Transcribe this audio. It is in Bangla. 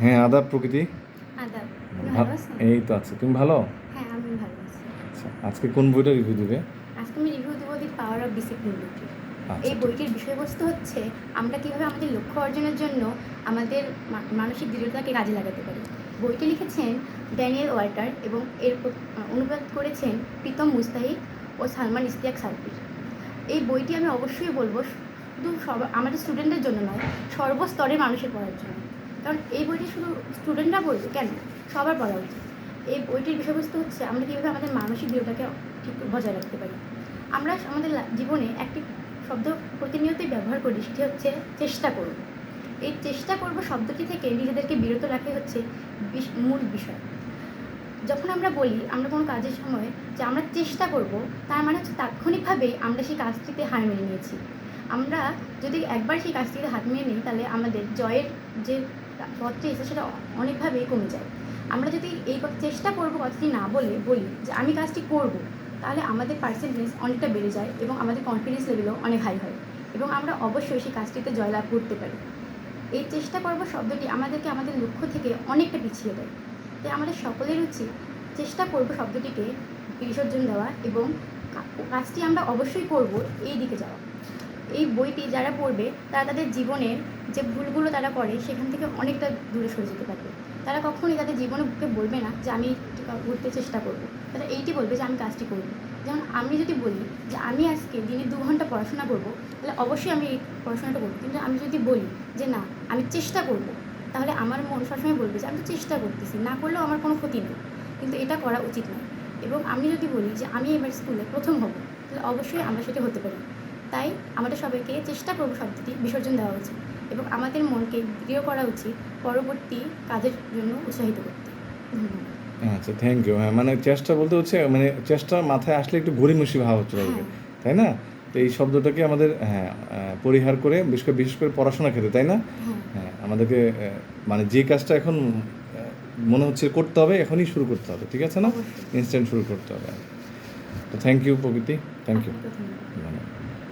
হ্যাঁ আদাব প্রকৃতি। এই তো আছে। তুমি ভালো? হ্যাঁ আমি ভালো আছি। আচ্ছা আজকে কোন বইটা রিভিউ দিবে? আজকে আমি রিভিউ দেবো দি পাওয়ার অফ ডিসিপ্লিন এই বইটির বিষয়বস্তু হচ্ছে আমরা কীভাবে আমাদের লক্ষ্য অর্জনের জন্য আমাদের মানসিক দৃঢ়তাকে কাজে লাগাতে পারি। বইটি লিখেছেন ড্যানিয়েল ওয়াল্টার এবং এর অনুবাদ করেছেন প্রীতম মুস্তাহিদ ও সালমান ইস্তিয়াক সালপির এই বইটি আমি অবশ্যই বলব শুধু সব আমাদের স্টুডেন্টদের জন্য নয় সর্বস্তরের মানুষের পড়ার জন্য। কারণ এই বইটি শুধু স্টুডেন্টরা পড়বে, কেন? সবার পড়া উচিত। এই বইটির বিষয়বস্তু হচ্ছে আমরা কীভাবে আমাদের মানসিক দৃঢ়তাকে ঠিক বজায় রাখতে পারি। আমরা আমাদের জীবনে একটি শব্দ প্রতিনিয়তই ব্যবহার করি, সেটি হচ্ছে চেষ্টা করব। এই চেষ্টা করব শব্দটি থেকে নিজেদেরকে বিরত রাখে হচ্ছে মূল বিষয়। যখন আমরা বলি আমরা কোনো কাজের সময় যে আমরা চেষ্টা করব, তার মানে হচ্ছে তাৎক্ষণিকভাবেই আমরা সেই কাজটিতে হার মেনে নিয়েছি। আমরা যদি একবার সেই কাজটিতে হাত মেনে নিই, তাহলে আমাদের জয়ের যে পথটি সেটা অনেকভাবেই কমে যায়। আমরা যদি এই চেষ্টা করব কথাটি না বলে, বলি যে আমি কাজটি করব, তাহলে আমাদের পার্সেন্টেজ অনেকটা বেড়ে যায় এবং আমাদের কনফিডেন্স লেভেলও অনেক হাই হয় এবং আমরা অবশ্যই সেই কাজটিতে জয়লাভ করতে পারি। এই চেষ্টা করব শব্দটি আমাদেরকে আমাদের লক্ষ্য থেকে অনেকটা পিছিয়ে দেয়। তাই আমাদের সকলের উচিত চেষ্টা করব শব্দটিকে বিসর্জন দেওয়া এবং কাজটি আমরা অবশ্যই করব এই দিকে যাওয়া। এই বইটি যারা পড়বে, তারা তাদের জীবনের যে ভুলগুলো তারা করে সেখান থেকে অনেকটা দূরে সরে যেতে পারবে। তারা কখনোই তাদের জীবনে বুকে বলবে না যে আমি ঘুরতে চেষ্টা করব। তারা এইটি বলবে যে, আমি কাজটি করব। যেমন আমি যদি বলি যে, আমি আজকে দিনে দু ঘণ্টা পড়াশোনা করব, তাহলে অবশ্যই আমি এই পড়াশোনাটা করব। কিন্তু আমি যদি বলি যে, না, আমি চেষ্টা করব, তাহলে আমার মন সবসময় বলবে যে, আমি তো চেষ্টা করতেছি, না করলেও আমার কোনো ক্ষতি নেই। কিন্তু এটা করা উচিত নয়। এবং আমি যদি বলি যে, আমি এবার স্কুলে প্রথম হব, তাহলে অবশ্যই আমরা সেটা হতে পারি। তাই আমাদের সবাইকে চেষ্টা করব শব্দটি বিসর্জন দেওয়া উচিত। এবং আমাদের মনকে দৃঢ় করা উচিত পরবর্তী কাজের জন্য উৎসাহিত করতে। ধন্যবাদ। আচ্ছা থ্যাংক ইউ হ্যাঁ মানে চেষ্টা বলতে হচ্ছে মানে চেষ্টা মাথায় আসলে একটু গড়িমসি ভাব হচ্ছে হ্যাঁ। তাই না? তো এই শব্দটাকে আমাদের হ্যাঁ পরিহার করে বিশেষ করে বিশেষ করে পড়াশোনা ক্ষেত্রে তাই না? হ্যাঁ। হ্যাঁ আমাদেরকে মানে যে কাজটা এখন মনে হচ্ছে করতে হবে এখনই শুরু করতে হবে ঠিক আছে না? ইনস্ট্যান্ট শুরু করতে হবে। তো thank you Prakriti. Thank you